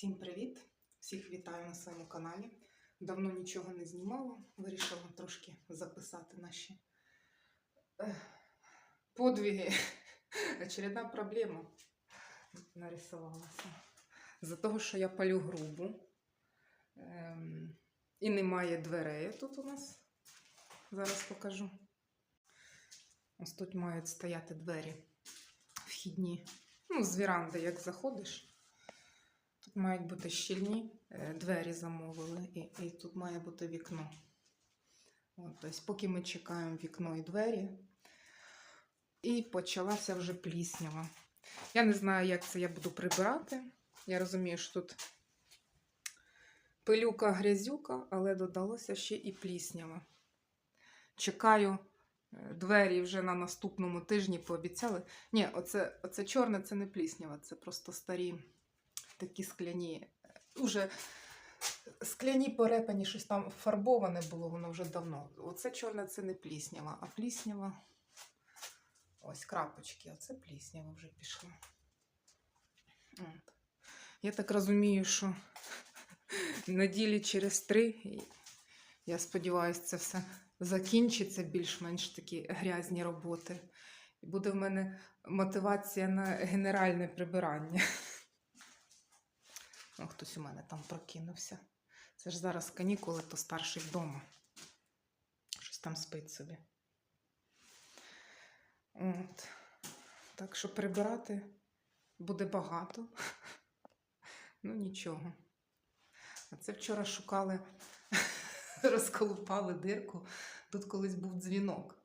Всім привіт! Всіх вітаю на своєму каналі. Давно нічого не знімала. Вирішила трошки записати наші ех, подвиги. Очередна проблема нарисувалася. За того, що я палю грубу. Ем, і немає дверей тут у нас. Зараз покажу. Ось тут мають стояти двері вхідні. Ну, з віранди, як заходиш. Тут мають бути щільні е, двері замовили, і, і тут має бути вікно. От, тобто, поки ми чекаємо вікно і двері, і почалася вже пліснява. Я не знаю, як це я буду прибирати. Я розумію, що тут пилюка, грязюка, але додалося ще і пліснява. Чекаю е, двері вже на наступному тижні пообіцяли. Ні, оце, оце чорне це не пліснява, це просто старі такі скляні. Уже скляні порепані, щось там фарбоване було, воно вже давно. Оце чорне це не пліснява, а пліснява. Ось крапочки, оце пліснява вже пішла. Я так розумію, що неділі через три, я сподіваюся, це все закінчиться більш-менш такі грязні роботи. І буде в мене мотивація на генеральне прибирання. О, хтось у мене там прокинувся. Це ж зараз канікули, то старший вдома. Щось там спить собі. От. Так що прибирати буде багато. Ну, нічого. А це вчора шукали, розколупали дирку. Тут колись був дзвінок.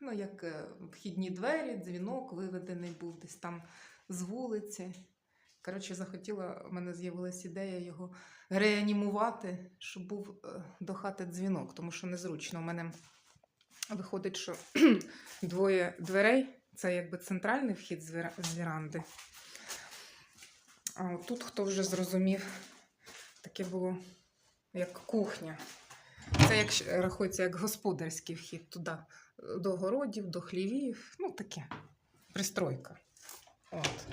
Ну, як е, вхідні двері, дзвінок виведений був десь там з вулиці. Коротше, захотіла, в мене з'явилася ідея його реанімувати, щоб був е, до хати дзвінок, тому що незручно. У мене виходить, що двоє дверей це якби центральний вхід з віранди. А тут, хто вже зрозумів, таке було як кухня. Це як рахується як господарський вхід туди, до городів, до хлівів. Ну, таке пристройка. От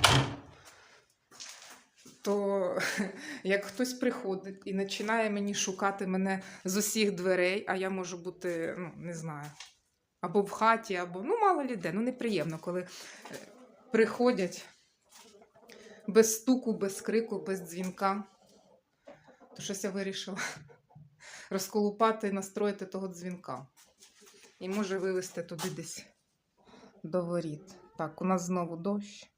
то як хтось приходить і починає мені шукати мене з усіх дверей, а я можу бути, ну, не знаю, або в хаті, або ну, мало лі де. Ну, неприємно, коли е, приходять без стуку, без крику, без дзвінка. То щось я вирішила розколупати і настроїти того дзвінка. І може вивезти туди десь до воріт. Так, у нас знову дощ.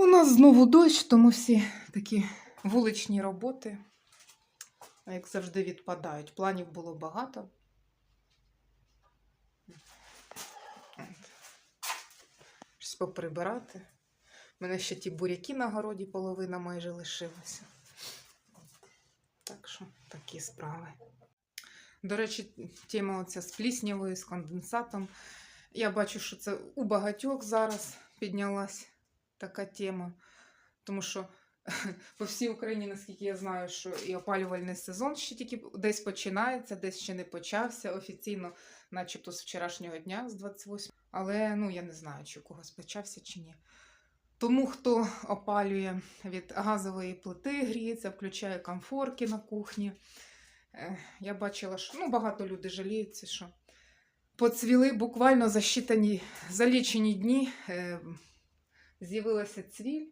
У нас знову дощ, тому всі такі вуличні роботи, як завжди, відпадають. Планів було багато. Щось поприбирати. У мене ще ті буряки на городі половина майже лишилася. Так що такі справи. До речі, тема оця з пліснявою, з конденсатом. Я бачу, що це у багатьох зараз піднялась така тема. Тому що по всій Україні, наскільки я знаю, що і опалювальний сезон ще тільки десь починається, десь ще не почався. Офіційно, начебто з вчорашнього дня, з 28. Але ну я не знаю, чи у когось почався чи ні. Тому, хто опалює від газової плити, гріється, включає комфорки на кухні. Е, Я бачила, що ну, багато людей жаліються, що поцвіли буквально за щитані, за лічені дні. З'явилася цвіль,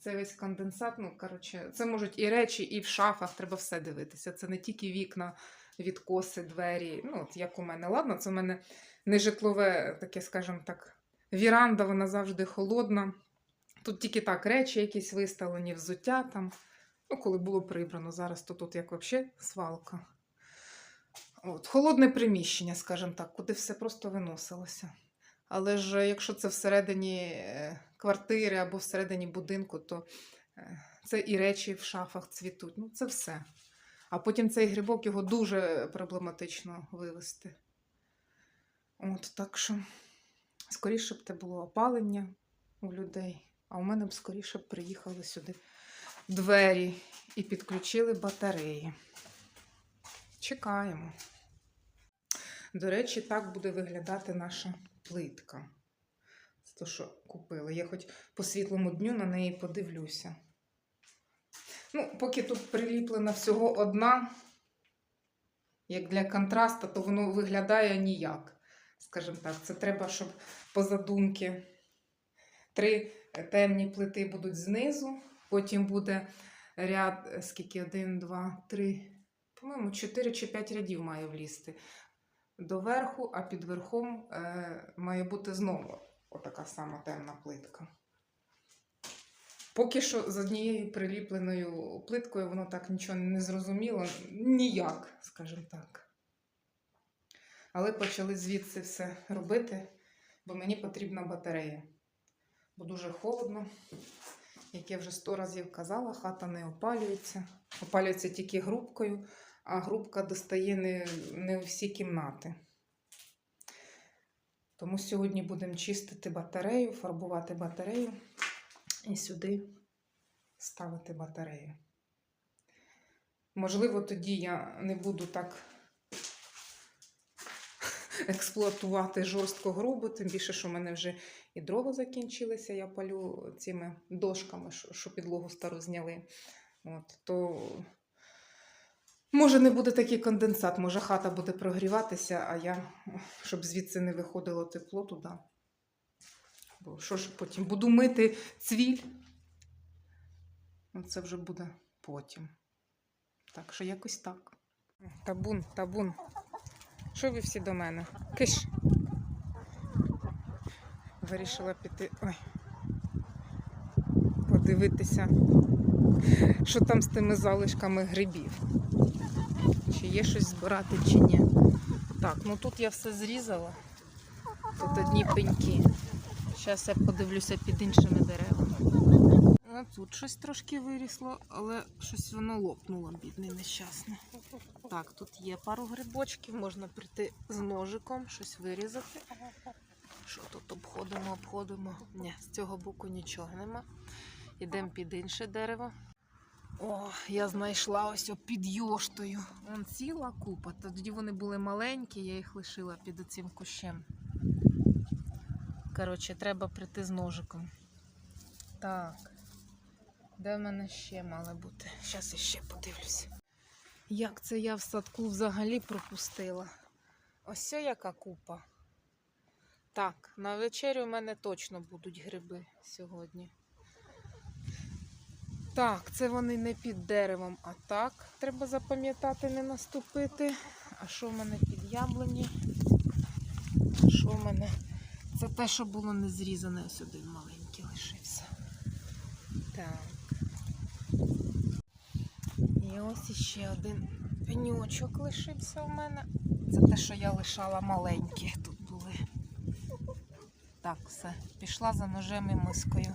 це весь конденсат. Ну, коротше, це можуть і речі, і в шафах, треба все дивитися. Це не тільки вікна, відкоси, двері. Ну, от як у мене. Ладно, це у мене не житлове, таке, скажімо так, віранда, вона завжди холодна. Тут тільки так речі якісь виставлені, взуття там. Ну, коли було прибрано, зараз то тут як взагалі свалка. От, холодне приміщення, скажімо так, куди все просто виносилося. Але ж якщо це всередині е, квартири або всередині будинку, то е, це і речі в шафах цвітуть. Ну, це все. А потім цей грибок його дуже проблематично вивести. От так що, скоріше б це було опалення у людей, а у мене б скоріше б приїхали сюди двері і підключили батареї. Чекаємо. До речі, так буде виглядати наша плитка. Те, що купила. Я хоч по світлому дню на неї подивлюся. Ну, поки тут приліплена всього одна, як для контрасту, то воно виглядає ніяк. Скажімо так, це треба, щоб по задумки три темні плити будуть знизу, потім буде ряд, е, скільки, один, два, три, по-моєму, чотири чи п'ять рядів має влізти доверху, а під верхом е, має бути знову отака сама темна плитка. Поки що з однією приліпленою плиткою воно так нічого не зрозуміло, ніяк, скажімо так. Але почали звідси все робити, бо мені потрібна батарея. Бо дуже холодно. Як я вже сто разів казала, хата не опалюється. Опалюється тільки грубкою, а грубка достає не, не у всі кімнати. Тому сьогодні будемо чистити батарею, фарбувати батарею і сюди ставити батарею. Можливо, тоді я не буду так експлуатувати жорстко грубо, тим більше, що в мене вже і дрова закінчилися, я палю цими дошками, що підлогу стару зняли. От, то може не буде такий конденсат, може хата буде прогріватися, а я, щоб звідси не виходило тепло туди. Бо що ж потім? Буду мити цвіль. Ну, це вже буде потім. Так що якось так. Табун, табун. Що ви всі до мене? Киш. Вирішила піти. Ой. Подивитися, що там з тими залишками грибів. Чи є щось збирати, чи ні. Так, ну тут я все зрізала. Тут одні пеньки. Зараз я подивлюся під іншими деревами. А тут щось трошки вирісло, але щось воно лопнуло, бідне, нещасне. Так, тут є пару грибочків, можна прийти з ножиком, щось вирізати. Що тут обходимо, обходимо? Ні, з цього боку нічого нема. Йдемо під інше дерево. О, я знайшла ось під йоштою. Вон ціла купа. Тоді вони були маленькі, я їх лишила під оцим кущем. Коротше, треба прийти з ножиком. Так. Де в мене ще мали бути? Зараз іще подивлюся. Як це я в садку взагалі пропустила? Ось яка купа. Так, на вечерю в мене точно будуть гриби сьогодні. Так, це вони не під деревом, а так. Треба запам'ятати, не наступити. А що в мене під яблуні? Що в мене? Це те, що було не зрізане, ось один маленький лишився. Так. І ось іще один пеньочок лишився у мене. Це те, що я лишала маленькі тут були. Так, все. Пішла за ножем і мискою.